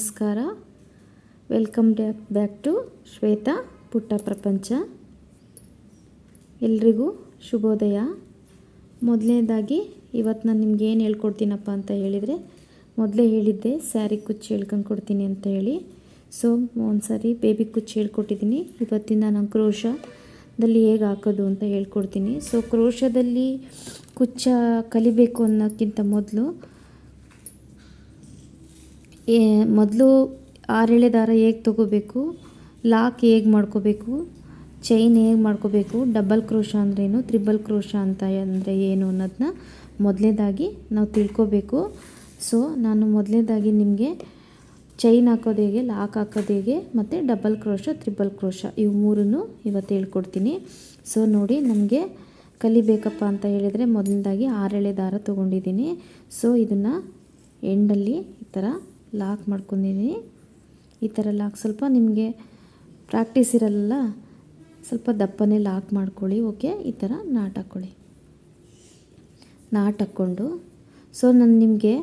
ನಮಸ್ಕಾರ. Welcome back back to Shweta Putta Prapancha. ಎಲ್ರಿಗೂ ಶುಭೋದಯ. ಮೊದಲನೇದಾಗಿ ಇವತ್ತು ನಾನು ನಿಮ್ಗೆ ಏನು ಹೇಳ್ಕೊಡ್ತೀನಪ್ಪ ಅಂತ ಹೇಳಿದರೆ, ಮೊದಲೇ ಹೇಳಿದ್ದೆ ಸ್ಯಾರಿ ಕುಚ್ಚು ಹೇಳ್ಕೊಂಡು ಕೊಡ್ತೀನಿ ಅಂತ ಹೇಳಿ. ಸೊ ಒಂದು ಸಾರಿ ಬೇಬಿ ಕುಚ್ಚು ಹೇಳ್ಕೊಟ್ಟಿದ್ದೀನಿ. ಇವತ್ತಿಂದ ನಾನು ಕ್ರೋಶದಲ್ಲಿ ಹೇಗೆ ಹಾಕೋದು ಅಂತ ಹೇಳ್ಕೊಡ್ತೀನಿ. ಸೊ ಕ್ರೋಶದಲ್ಲಿ ಕುಚ್ಚ ಕಲಿಬೇಕು ಅನ್ನೋಕ್ಕಿಂತ ಮೊದಲು ಮೊದಲು ಆರೆಳೆ ದಾರ ಹೇಗೆ ತಗೋಬೇಕು? ಲಾಕ್ ಹೇಗೆ ಮಾಡ್ಕೋಬೇಕು? ಚೈನ್ ಹೇಗೆ ಮಾಡ್ಕೋಬೇಕು? ಡಬಲ್ ಕ್ರೋಶ ಅಂದ್ರೇನು? ತ್ರಿಬಲ್ ಕ್ರೋಶ ಅಂತ ಅಂದರೆ ಏನು ಅನ್ನೋದನ್ನ ಮೊದಲೇದಾಗಿ ನಾವು ತಿಳ್ಕೋಬೇಕು. ಸೊ ನಾನು ಮೊದಲೇದಾಗಿ ನಿಮಗೆ ಚೈನ್ ಹಾಕೋದು ಹೇಗೆ, ಲಾಕ್ ಹಾಕೋದು ಹೇಗೆ, ಮತ್ತು ಡಬಲ್ ಕ್ರೋಶ, ತ್ರಿಬಲ್ ಕ್ರೋಶ ಇವು ಮೂರನ್ನು ಇವತ್ತು ಹೇಳ್ಕೊಡ್ತೀನಿ. ಸೊ ನೋಡಿ ನಮಗೆ ಕಲಿಬೇಕಪ್ಪ ಅಂತ ಹೇಳಿದರೆ ಮೊದಲನೇದಾಗಿ ಆರೆಳೆ ದಾರ ತೊಗೊಂಡಿದ್ದೀನಿ. ಸೊ ಇದನ್ನು ಎಂಡಲ್ಲಿ ಈ ಥರ ಲಾಕ್ ಮಾಡ್ಕೊಂಡಿದ್ದೀನಿ ಈ ಥರ ಲಾಕ್ ಸ್ವಲ್ಪ ನಿಮಗೆ ಪ್ರಾಕ್ಟೀಸ್ ಇರಲ್ಲ, ಸ್ವಲ್ಪ ದಪ್ಪನೇ ಲಾಕ್ ಮಾಡ್ಕೊಳ್ಳಿ, ಓಕೆ? ಈ ಥರ ನಾಟ್ ಹಾಕ್ಕೊಳ್ಳಿ ನಾಟ್ ಹಾಕ್ಕೊಂಡು. ಸೊ, ನಾನು ನಿಮಗೆ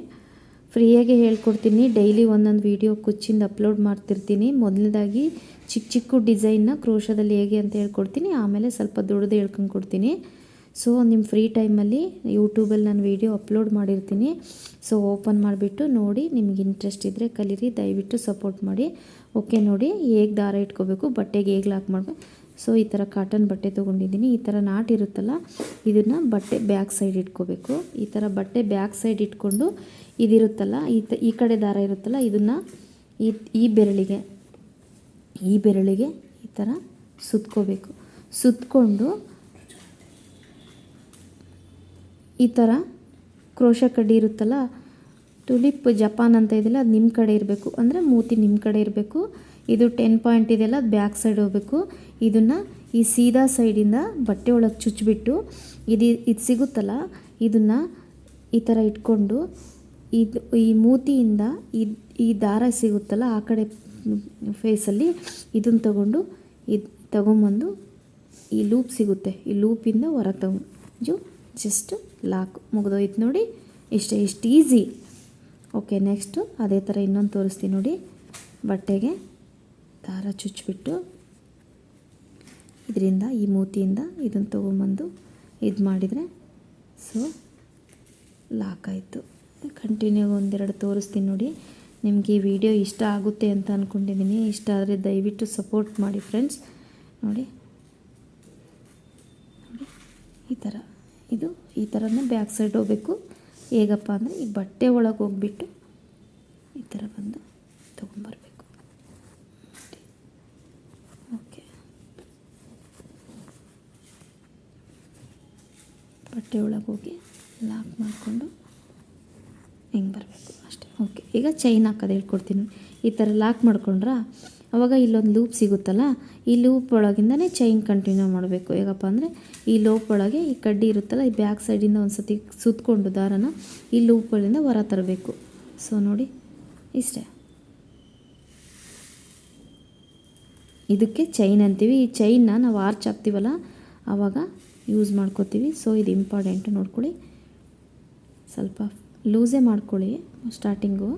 ಫ್ರೀಯಾಗಿ ಹೇಳ್ಕೊಡ್ತೀನಿ. ಡೈಲಿ ಒಂದೊಂದು ವೀಡಿಯೋ ಕುಚ್ಚಿಂದ ಅಪ್ಲೋಡ್ ಮಾಡ್ತಿರ್ತೀನಿ. ಮೊದಲನೇದಾಗಿ ಚಿಕ್ಕ ಚಿಕ್ಕ ಡಿಸೈನ್ನ ಕ್ರೋಶದಲ್ಲಿ ಹೇಗೆ ಅಂತ ಹೇಳ್ಕೊಡ್ತೀನಿ. ಆಮೇಲೆ ಸ್ವಲ್ಪ ದೊಡ್ಡದು ಹೇಳ್ಕೊಂಡು ಕೊಡ್ತೀನಿ ಸೊ ನಿಮ್ಮ ಫ್ರೀ ಟೈಮಲ್ಲಿ ಯೂಟ್ಯೂಬಲ್ಲಿ ನಾನು ವೀಡಿಯೋ ಅಪ್ಲೋಡ್ ಮಾಡಿರ್ತೀನಿ. ಸೊ ಓಪನ್ ಮಾಡಿಬಿಟ್ಟು ನೋಡಿ, ನಿಮ್ಗೆ ಇಂಟ್ರೆಸ್ಟ್ ಇದ್ದರೆ ಕಲೀರಿ, ದಯವಿಟ್ಟು ಸಪೋರ್ಟ್ ಮಾಡಿ. ಓಕೆ ನೋಡಿ, ಹೇಗೆ ದಾರ ಇಟ್ಕೋಬೇಕು, ಬಟ್ಟೆಗೆ ಹೇಗೆ ಲಾಕ್ ಮಾಡಬೇಕು ಸೊ ಈ ಥರ ಕಾಟನ್ ಬಟ್ಟೆ ತೊಗೊಂಡಿದ್ದೀನಿ. ಈ ಥರ ನಾಟ್ ಇರುತ್ತಲ್ಲ, ಇದನ್ನು ಬಟ್ಟೆ ಬ್ಯಾಕ್ ಸೈಡ್ ಇಟ್ಕೋಬೇಕು. ಈ ಥರ ಬಟ್ಟೆ ಬ್ಯಾಕ್ ಸೈಡ್ ಇಟ್ಕೊಂಡು ಇದಿರುತ್ತಲ್ಲ, ಈ ತ ಕಡೆ ದಾರ ಇರುತ್ತಲ್ಲ, ಇದನ್ನು ಈ ಬೆರಳಿಗೆ ಈ ಬೆರಳಿಗೆ ಈ ಥರ ಸುತ್ಕೋಬೇಕು. ಸುತ್ಕೊಂಡು ಈ ಥರ ಕ್ರೋಶ ಕಡ್ಡಿ ಇರುತ್ತಲ್ಲ ಟುಲಿಪ್ ಜಪಾನ್ ಅಂತ ಇದೆಯಲ್ಲ, ಅದು ನಿಮ್ಮ ಕಡೆ ಇರಬೇಕು. ಅಂದರೆ ಮೂತಿ ನಿಮ್ಮ ಕಡೆ ಇರಬೇಕು. ಇದು ಟೆನ್ ಪಾಯಿಂಟ್ ಇದೆಯಲ್ಲ, ಅದು ಬ್ಯಾಕ್ ಸೈಡ್ ಹೋಗಬೇಕು. ಇದನ್ನು ಈ ಸೀದಾ ಸೈಡಿಂದ ಬಟ್ಟೆ ಒಳಗೆ ಚುಚ್ಚಿಬಿಟ್ಟು ಇದು ಇದು ಸಿಗುತ್ತಲ್ಲ, ಇದನ್ನು ಈ ಥರ ಇಟ್ಕೊಂಡು, ಇದು ಈ ಮೂತಿಯಿಂದ ಈ ಈ ದಾರ ಸಿಗುತ್ತಲ್ಲ, ಆ ಕಡೆ ಫೇಸಲ್ಲಿ ಇದನ್ನು ತಗೊಂಡು, ಇದು ತಗೊಂಬಂದು ಈ ಲೂಪ್ ಸಿಗುತ್ತೆ. ಈ ಲೂಪಿಂದ ಹೊರಗೆ ತಗೊಂಡು ಜಸ್ಟ್ ಲಾಕ್ ಮುಗಿದೋಯ್ತು ನೋಡಿ. ಇಷ್ಟೇ, ಇಷ್ಟು ಈಸಿ ಓಕೆ ನೆಕ್ಸ್ಟು ಅದೇ ಥರ ಇನ್ನೊಂದು ತೋರಿಸ್ತೀನಿ ನೋಡಿ. ಬಟ್ಟೆಗೆ ದಾರ ಚುಚ್ಚಿಬಿಟ್ಟು ಇದರಿಂದ, ಈ ಮೂತಿಯಿಂದ ಇದನ್ನು ತೊಗೊಂಬಂದು ಇದು ಮಾಡಿದರೆ ಸೊ ಲಾಕ್ ಆಯಿತು. ಕಂಟಿನ್ಯೂ ಒಂದೆರಡು ತೋರಿಸ್ತೀನಿ ನೋಡಿ. ನಿಮಗೆ ಈ ವಿಡಿಯೋ ಇಷ್ಟ ಆಗುತ್ತೆ ಅಂತ ಅಂದ್ಕೊಂಡಿದ್ದೀನಿ ಇಷ್ಟ ಆದರೆ ದಯವಿಟ್ಟು ಸಪೋರ್ಟ್ ಮಾಡಿ ಫ್ರೆಂಡ್ಸ್ ನೋಡಿ. ನೋಡಿ, ಈ ಥರ ಇದು ಈ ಥರನೇ ಬ್ಯಾಕ್ ಸೈಡ್ ಹೋಗಬೇಕು. ಹೇಗಪ್ಪ ಅಂದರೆ ಈ ಬಟ್ಟೆ ಒಳಗೆ ಹೋಗ್ಬಿಟ್ಟು ಈ ಥರ ಬಂದು ತೊಗೊಂಬರ್ಬೇಕು. ಓಕೆ. ಬಟ್ಟೆ ಒಳಗೆ ಹೋಗಿ ಲಾಕ್ ಮಾಡಿಕೊಂಡು ಹಿಂಗೆ ಬರಬೇಕು ಅಷ್ಟೇ. ಓಕೆ. ಈಗ ಚೈನ್ ಹಾಕೋದು ಹೇಳ್ಕೊಡ್ತೀನಿ. ಈ ಥರ ಲಾಕ್ ಮಾಡ್ಕೊಂಡ್ರಾ ಅವಾಗ ಇಲ್ಲೊಂದು ಲೂಪ್ ಸಿಗುತ್ತಲ್ಲ, ಈ ಲೂಪ್ ಒಳಗಿಂದನೇ ಚೈನ್ ಕಂಟಿನ್ಯೂ ಮಾಡಬೇಕು. ಹೇಗಪ್ಪ ಅಂದರೆ, ಈ ಲೂಪ್ ಒಳಗೆ ಈ ಕಡ್ಡಿ ಇರುತ್ತಲ್ಲ, ಈ ಬ್ಯಾಕ್ ಸೈಡಿಂದ ಒಂದು ಸತಿ ಸುತ್ತಕೊಂಡು ದಾರನ ಈ ಲೂಪ್ಗಳಿಂದ ಹೊರ ತರಬೇಕು. ಸೊ ನೋಡಿ, ಇಷ್ಟೇ. ಇದಕ್ಕೆ ಚೈನ್ ಅಂತೀವಿ. ಈ ಚೈನ್ನ ನಾವು ಆರ್ಚ್ ಹಾಕ್ತೀವಲ್ಲ ಆವಾಗ ಯೂಸ್ ಮಾಡ್ಕೋತೀವಿ. ಸೊ ಇದು ಇಂಪಾರ್ಟೆಂಟು ನೋಡ್ಕೊಳ್ಳಿ. ಸ್ವಲ್ಪ ಲೂಸೇ ಮಾಡ್ಕೊಳ್ಳಿ ಸ್ಟಾರ್ಟಿಂಗು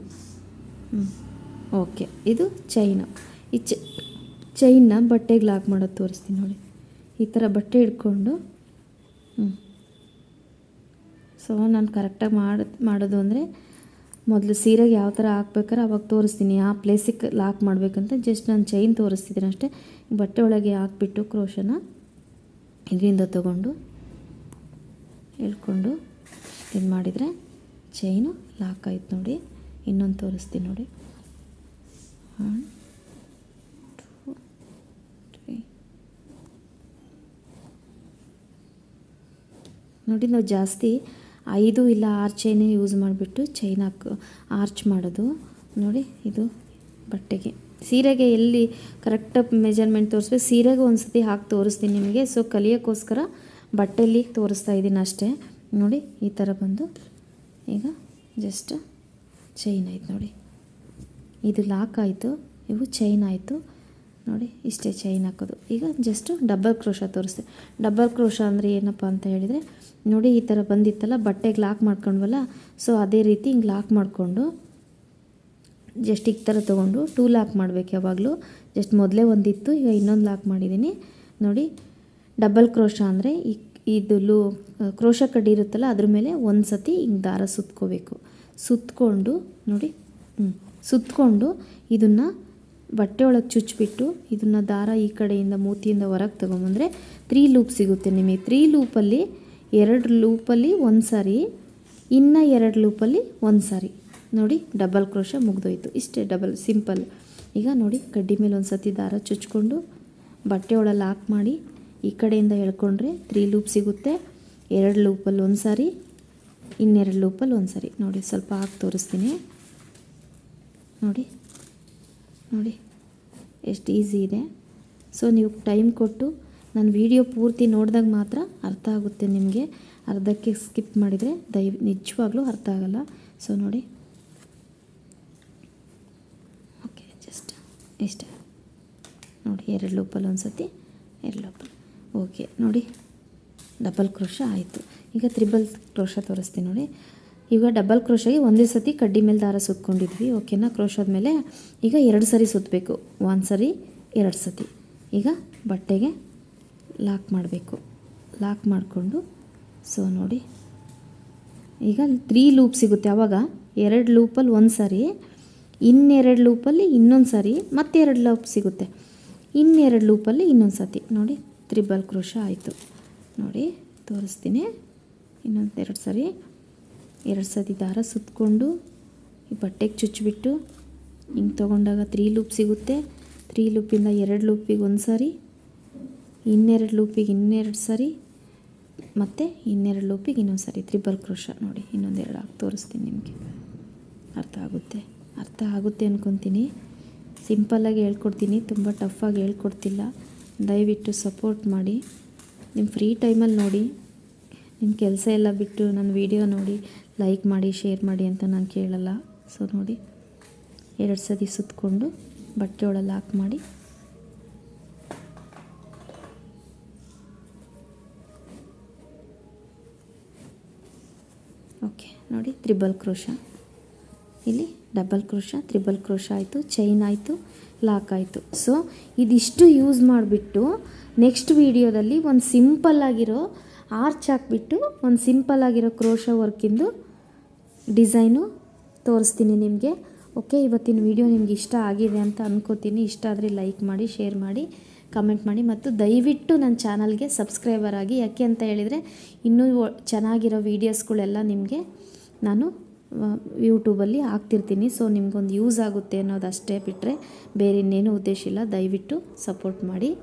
ಹ್ಞೂ ಓಕೆ ಇದು ಚೈನು ಈ ಚ, ಚೈನ್ನ ಬಟ್ಟೆಗೆ ಲಾಕ್ ಮಾಡೋದು ತೋರಿಸ್ತೀನಿ ನೋಡಿ. ಈ ಥರ ಬಟ್ಟೆ ಹಿಡ್ಕೊಂಡು ಸೊ ನಾನು ಕರೆಕ್ಟಾಗಿ ಮಾಡ, ಮಾಡೋದು ಅಂದರೆ ಮೊದಲು ಸೀರೆಗೆ ಯಾವ ಥರ ಹಾಕ್ಬೇಕಾರೆ ಅವಾಗ ತೋರಿಸ್ತೀನಿ. ಆ ಪ್ಲೇಸಿಗೆ ಲಾಕ್ ಮಾಡಬೇಕಂತ ಜಸ್ಟ್ ನಾನು ಚೈನ್ ತೋರಿಸ್ತಿದ್ದೀನಿ ಅಷ್ಟೇ. ಬಟ್ಟೆ ಒಳಗೆ ಹಾಕ್ಬಿಟ್ಟು ಕ್ರೋಶನ ಇದರಿಂದ ತಗೊಂಡು ಹೇಳ್ಕೊಂಡು ಇದು ಮಾಡಿದರೆ ಚೈನು ಲಾಕ್ ಆಯ್ತು ನೋಡಿ. ಇನ್ನೊಂದು ತೋರಿಸ್ತೀನಿ ನೋಡಿ. ಒನ್ ಟೂ ತ್ರೀ ನೋಡಿ ನಾವು ಜಾಸ್ತಿ ಐದು ಇಲ್ಲ ಆರು ಚೈನೇ ಯೂಸ್ ಮಾಡಿಬಿಟ್ಟು ಚೈನ್ ಹಾಕಿ ಆರ್ಚ್ ಮಾಡೋದು. ನೋಡಿ ಇದು ಬಟ್ಟೆಗೆ. ಸೀರೆಗೆ ಎಲ್ಲಿ ಕರೆಕ್ಟ್ ಮೆಜರ್ಮೆಂಟ್ ತೋರಿಸ್ಬೇಕು, ಸೀರೆಗೆ ಒಂದು ಸತಿ ಹಾಕಿ ತೋರಿಸ್ತೀನಿ ನಿಮಗೆ. ಸೊ ಕಲಿಯೋಕ್ಕೋಸ್ಕರ ಬಟ್ಟೆಯಲ್ಲಿ ತೋರಿಸ್ತಾ ಇದ್ದೀನಿ ಅಷ್ಟೇ. ನೋಡಿ, ಈ ಥರ ಬಂದು ಈಗ ಜಸ್ಟ್ ಚೈನ್ ಆಯ್ತು ನೋಡಿ. ಇದು ಲಾಕ್ ಆಯಿತು, ಇವು ಚೈನ್ ಆಯಿತು. ನೋಡಿ, ಇಷ್ಟೇ ಚೈನ್ ಹಾಕೋದು. ಈಗ ಜಸ್ಟು ಡಬಲ್ ಕ್ರೋಶ ತೋರಿಸ್ತೆ. ಡಬಲ್ ಕ್ರೋಶ ಅಂದರೆ ಏನಪ್ಪ ಅಂತ ಹೇಳಿದರೆ, ನೋಡಿ ಈ ಥರ ಬಂದಿತ್ತಲ್ಲ ಬಟ್ಟೆಗೆ ಲಾಕ್ ಮಾಡ್ಕೊಂಡ್ವಲ್ಲ ಸೊ ಅದೇ ರೀತಿ ಹಿಂಗೆ ಲಾಕ್ ಮಾಡಿಕೊಂಡು ಜಸ್ಟ್ ಈ ಥರ ತೊಗೊಂಡು ಟೂ ಲಾಕ್ ಮಾಡಬೇಕು ಯಾವಾಗಲೂ. ಜಸ್ಟ್ ಮೊದಲೇ ಒಂದಿತ್ತು, ಈಗ ಇನ್ನೊಂದು ಲಾಕ್ ಮಾಡಿದ್ದೀನಿ ನೋಡಿ ಡಬಲ್ ಕ್ರೋಶ ಅಂದರೆ ಈ ಇದು ಲೂ ಕ್ರೋಶ ಕಡ್ಡಿ ಇರುತ್ತಲ್ಲ, ಅದ್ರ ಮೇಲೆ ಒಂದು ಸತಿ ಹಿಂಗೆ ದಾರ ಸುತ್ಕೋಬೇಕು. ಸುತ್ಕೊಂಡು, ನೋಡಿ ಹ್ಞೂ ಸುತ್ಕೊಂಡು ಇದನ್ನು ಬಟ್ಟೆ ಒಳಗೆ ಚುಚ್ಚಿಬಿಟ್ಟು ಇದನ್ನು ದಾರ ಈ ಕಡೆಯಿಂದ ಮೂತಿಯಿಂದ ಹೊರಗೆ ತೊಗೊಂಬಂದರೆ ತ್ರೀ ಲೂಪ್ ಸಿಗುತ್ತೆ ನಿಮಗೆ. ತ್ರೀ ಲೂಪಲ್ಲಿ ಎರಡು ಲೂಪಲ್ಲಿ ಒಂದು ಸಾರಿ, ಇನ್ನು ಎರಡು ಲೂಪಲ್ಲಿ ಒಂದು ಸಾರಿ. ನೋಡಿ ಡಬಲ್ ಕ್ರೋಶ ಮುಗಿದೋಯ್ತು. ಇಷ್ಟೇ ಡಬಲ್ ಸಿಂಪಲ್ ಈಗ ನೋಡಿ, ಕಡ್ಡಿ ಮೇಲೆ ಒಂದು ಸತಿ ದಾರ ಚುಚ್ಕೊಂಡು ಬಟ್ಟೆ ಒಳಗೆ ಲಾಕ್ ಮಾಡಿ ಈ ಕಡೆಯಿಂದ ಎಳ್ಕೊಂಡ್ರೆ ತ್ರೀ ಲೂಪ್ ಸಿಗುತ್ತೆ. ಎರಡು ಲೂಪಲ್ಲಿ ಒಂದು ಸಾರಿ, ಇನ್ನೆರಡು ಲೂಪಲ್ಲಿ ಒಂದು ಸಾರಿ. ನೋಡಿ, ಸ್ವಲ್ಪ ಹಾಕಿ ತೋರಿಸ್ತೀನಿ. ನೋಡಿ ನೋಡಿ, ಎಷ್ಟು ಈಸಿ ಇದೆ. ಸೊ ನೀವು ಟೈಮ್ ಕೊಟ್ಟು ನಾನು ವಿಡಿಯೋ ಪೂರ್ತಿ ನೋಡಿದಾಗ ಮಾತ್ರ ಅರ್ಥ ಆಗುತ್ತೆ ನಿಮಗೆ. ಅರ್ಧಕ್ಕೆ ಸ್ಕಿಪ್ ಮಾಡಿದರೆ ದಯ ನಿಜವಾಗ್ಲೂ ಅರ್ಥ ಆಗಲ್ಲ. ಸೊ ನೋಡಿ. ಓಕೆ ಜಸ್ಟ್ ಇಷ್ಟ ನೋಡಿ, ಎರಡು ಲೂಪಲ್ಲಿ ಒಂದು ಸತಿ ಎರಡು ಲೋಪಲ್. ಓಕೆ ನೋಡಿ. ಡಬಲ್ ಕ್ರೋಶ ಆಯಿತು. ಈಗ ತ್ರಿಬಲ್ ಕ್ರೋಶ ತೋರಿಸ್ತೀನಿ ನೋಡಿ. ಈಗ ಡಬಲ್ ಕ್ರೋಶಾಗಿ ಒಂದೇ ಸತಿ ಕಡ್ಡಿ ಮೇಲೆ ದಾರ ಸುತ್ಕೊಂಡಿದ್ವಿ. ಓಕೆನಾ ಕ್ರೋಶ್ ಮೇಲೆ ಈಗ ಎರಡು ಸರಿ ಸುತ್ತಬೇಕು ಒಂದು ಸರಿ, ಎರಡು ಸತಿ. ಈಗ ಬಟ್ಟೆಗೆ ಲಾಕ್ ಮಾಡಬೇಕು. ಲಾಕ್ ಮಾಡಿಕೊಂಡು ಸೊ ನೋಡಿ. ಈಗ ತ್ರೀ ಲೂಪ್ ಸಿಗುತ್ತೆ. ಆವಾಗ ಎರಡು ಲೂಪಲ್ಲಿ ಒಂದು ಸಾರಿ, ಇನ್ನೆರಡು ಲೂಪಲ್ಲಿ ಇನ್ನೊಂದು ಸಾರಿ, ಮತ್ತೆರಡು ಲೂಪ್ ಸಿಗುತ್ತೆ. ಇನ್ನೆರಡು ಲೂಪಲ್ಲಿ ಇನ್ನೊಂದು ಸತಿ. ನೋಡಿ ತ್ರಿಬಲ್ ಕ್ರೋಶ ಆಯಿತು. ನೋಡಿ, ತೋರಿಸ್ತೀನಿ. ಇನ್ನೊಂದು ಎರಡು ಸರಿ. ಎರಡು ಸತಿ ದಾರ ಸುತ್ತಕೊಂಡು ಈ ಬಟ್ಟೆಗೆ ಚುಚ್ಚಿಬಿಟ್ಟು ಹಿಂಗೆ ತೊಗೊಂಡಾಗ ತ್ರೀ ಲೂಪ್ ಸಿಗುತ್ತೆ. ತ್ರೀ ಲೂಪಿಂದ ಎರಡು ಲೂಪಿಗೆ ಒಂದು ಸಾರಿ ಇನ್ನೆರಡು ಲೂಪಿಗೆ ಇನ್ನೆರಡು ಸಾರಿ, ಮತ್ತು ಇನ್ನೆರಡು ಲೂಪಿಗೆ ಇನ್ನೊಂದು ಸಾರಿ ತ್ರಿಬಲ್ ಕ್ರೋಶ ನೋಡಿ ಇನ್ನೊಂದೆರಡು ಹಾಕಿ ತೋರಿಸ್ತೀನಿ ನಿಮಗೆ. ಅರ್ಥ ಆಗುತ್ತೆ? ಅರ್ಥ ಆಗುತ್ತೆ ಅಂದ್ಕೊತೀನಿ ಸಿಂಪಲ್ಲಾಗಿ ಹೇಳ್ಕೊಡ್ತೀನಿ, ತುಂಬ ಟಫಾಗಿ ಹೇಳ್ಕೊಡ್ತಿಲ್ಲ. ದಯವಿಟ್ಟು ಸಪೋರ್ಟ್ ಮಾಡಿ. ನಿಮ್ಮ ಫ್ರೀ ಟೈಮಲ್ಲಿ ನೋಡಿ ನಿಮ್ಮ ಕೆಲಸ ಎಲ್ಲ ಬಿಟ್ಟು ನನ್ನ ವೀಡಿಯೋ ನೋಡಿ, ಲೈಕ್ ಮಾಡಿ, ಶೇರ್ ಮಾಡಿ ಅಂತ ನಾನು ಕೇಳಲ್ಲ. ಸೊ ನೋಡಿ, ಎರಡು ಸತಿ ಸುತ್ತಕೊಂಡು ಬಟ್ಟೆ ಒಳಗೆ ಲಾಕ್ ಮಾಡಿ. ಓಕೆ ನೋಡಿ, ತ್ರಿಬಲ್ ಕ್ರೋಶ. ಇಲ್ಲಿ ಡಬಲ್ ಕ್ರೋಶ, ತ್ರಿಬಲ್ ಕ್ರೋಶ ಆಯಿತು, ಚೈನ್ ಆಯಿತು, ಲಾಕ್ ಆಯಿತು. ಸೊ ಇದಿಷ್ಟು ಯೂಸ್ ಮಾಡಿಬಿಟ್ಟು ನೆಕ್ಸ್ಟ್ ವೀಡಿಯೋದಲ್ಲಿ ಒಂದು ಸಿಂಪಲ್ ಆಗಿರೋ ಆರ್ಚ್ ಹಾಕ್ಬಿಟ್ಟು ಒಂದು ಸಿಂಪಲ್ ಆಗಿರೋ ಕ್ರೋಶ ವರ್ಕಿಂದು ಡಿಸೈನು ತೋರಿಸ್ತೀನಿ ನಿಮಗೆ. ಓಕೆ, ಇವತ್ತಿನ ವಿಡಿಯೋ ನಿಮ್ಗೆ ಇಷ್ಟ ಆಗಿದೆ ಅಂತ ಅಂದ್ಕೋತೀನಿ ಇಷ್ಟ ಆದರೆ ಲೈಕ್ ಮಾಡಿ, ಶೇರ್ ಮಾಡಿ, ಕಮೆಂಟ್ ಮಾಡಿ ಮತ್ತು ದಯವಿಟ್ಟು ನನ್ನ ಚಾನಲ್ಗೆ ಸಬ್ಸ್ಕ್ರೈಬರ್ ಆಗಿ. ಯಾಕೆ ಅಂತ ಹೇಳಿದರೆ, ಇನ್ನೂ ಚೆನ್ನಾಗಿರೋ ವೀಡಿಯೋಸ್ಗಳೆಲ್ಲ ನಿಮಗೆ ನಾನು ಯೂಟ್ಯೂಬಲ್ಲಿ ಹಾಕ್ತಿರ್ತೀನಿ. ಸೊ, ನಿಮ್ಗೊಂದು ಯೂಸ್ ಆಗುತ್ತೆ ಅನ್ನೋದು ಅಷ್ಟೇ ಬಿಟ್ಟರೆ ಬೇರೆ ಇನ್ನೇನು ಉದ್ದೇಶ ಇಲ್ಲ. ದಯವಿಟ್ಟು ಸಪೋರ್ಟ್ ಮಾಡಿ.